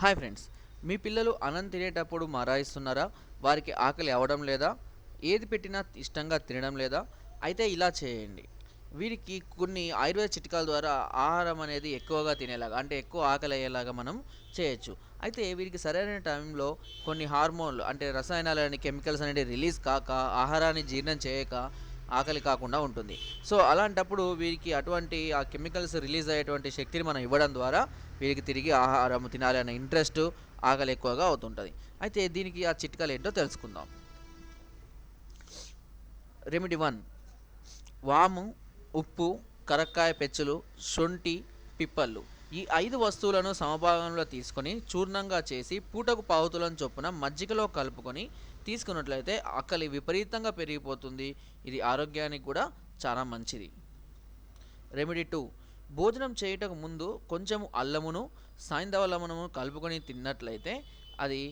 Hi friends మీ పిల్లలు అన్నం తినేటప్పుడు మరాయిస్తున్నారా? వారికి ఆకలి అవ్వడం లేదా? ఏది పెట్టినా ఇష్టంగా తినడం లేదా? అయితే ఇలా చేయండి. వీరికి కొన్ని ఆయుర్వేద చిట్కాల ద్వారా ఆహారం అనేది ఎక్కువగా తినేలాగా అంటే ఎక్కువ ఆకలి అయ్యేలాగా మనం చేయొచ్చు. అయితే వీరికి సరైన టైంలో కొన్ని హార్మోన్లు అంటే రసాయనాలని కెమికల్స్ అనేది రిలీజ్ కాక ఆహారాన్ని జీర్ణం చేయక ఆకలి కాకుండా ఉంటుంది. సో అలాంటప్పుడు వీరికి అటువంటి ఆ కెమికల్స్ రిలీజ్ అయ్యేటువంటి శక్తిని మనం ఇవ్వడం ద్వారా వీరికి తిరిగి ఆహారం తినాలి అనే ఇంట్రెస్ట్ ఆకలి ఎక్కువగా అవుతుంటుంది. అయితే దీనికి ఆ చిట్కాలు ఏంటో తెలుసుకుందాం. రెమెడీ వన్ వాము ఉప్పు కరక్కాయ పెచ్చులు శొంఠి పిప్పళ్ళు. ఈ ఐదు వస్తువులను సమభాగంలో తీసుకొని చూర్ణంగా చేసి పూటకు పావుతులను చొప్పున మజ్జిగలో కలుపుకొని తీసుకున్నట్లయితే ఆకలి విపరీతంగా పెరిగిపోతుంది. ఇది ఆరోగ్యానికి కూడా చాలా మంచిది. Remedy two. భోజనం చేయుటకు ముందు కొంచెం అల్లమును సాయంధవలమును కలుపుకొని తిన్నట్లయితే అది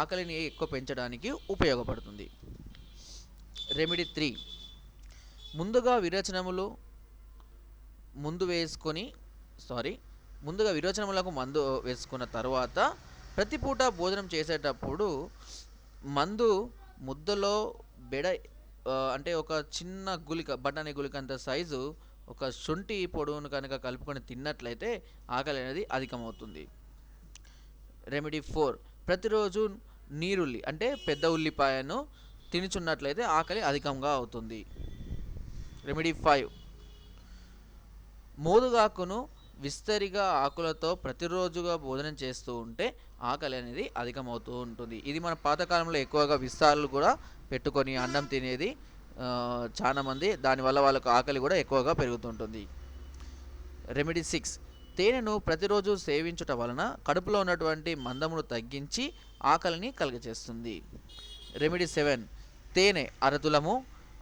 ఆకలిని ఎక్కువ పెంచడానికి ఉపయోగపడుతుంది. Remedy three. ముందుగా విరచనములు ముందు వేసుకొని సారీ ముందుగా విరోచనములకు మందు వేసుకున్న తర్వాత ప్రతి పూట భోజనం చేసేటప్పుడు మందు ముద్దలో బెడ అంటే ఒక చిన్న గులిక బఠానీ గులిక అంత సైజు ఒక శొంఠి పొడవును కనుక కలుపుకొని తిన్నట్లయితే ఆకలి అనేది అధికమవుతుంది. రెమెడీ ఫోర్ ప్రతిరోజు నీరుల్లి అంటే పెద్ద ఉల్లిపాయను తినుచున్నట్లయితే ఆకలి అధికంగా అవుతుంది. రెమెడీ ఫైవ్ మోదుగాకును విస్తరిగా ఆకులతో ప్రతిరోజుగా భోజనం చేస్తూ ఉంటే ఆకలి అనేది అధికమవుతూ ఉంటుంది. ఇది మన పాతకాలంలో ఎక్కువగా విస్తారాలు కూడా పెట్టుకొని అన్నం తినేది చాలామంది దానివల్ల వాళ్ళకు ఆకలి కూడా ఎక్కువగా పెరుగుతుంటుంది. రెమెడీ సిక్స్ తేనెను ప్రతిరోజు సేవించుట వలన కడుపులో ఉన్నటువంటి మందమును తగ్గించి ఆకలిని కలుగచేస్తుంది రెమెడీ సెవెన్ తేనె అరతులము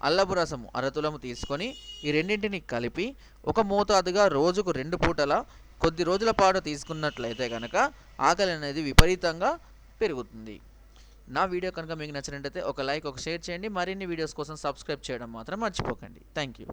అల్లపు రసము అరతులము తీసుకొని ఈ రెండింటిని కలిపి ఒక మోతాదుగా రోజుకు రెండు పూటల కొద్ది రోజుల పాటు తీసుకున్నట్లయితే కనుక ఆకలి అనేది విపరీతంగా పెరుగుతుంది. నా వీడియో కనుక మీకు నచ్చినట్లయితే ఒక లైక్ ఒక షేర్ చేయండి. మరిన్ని వీడియోస్ కోసం సబ్స్క్రైబ్ చేయడం మాత్రం మర్చిపోకండి. Thank you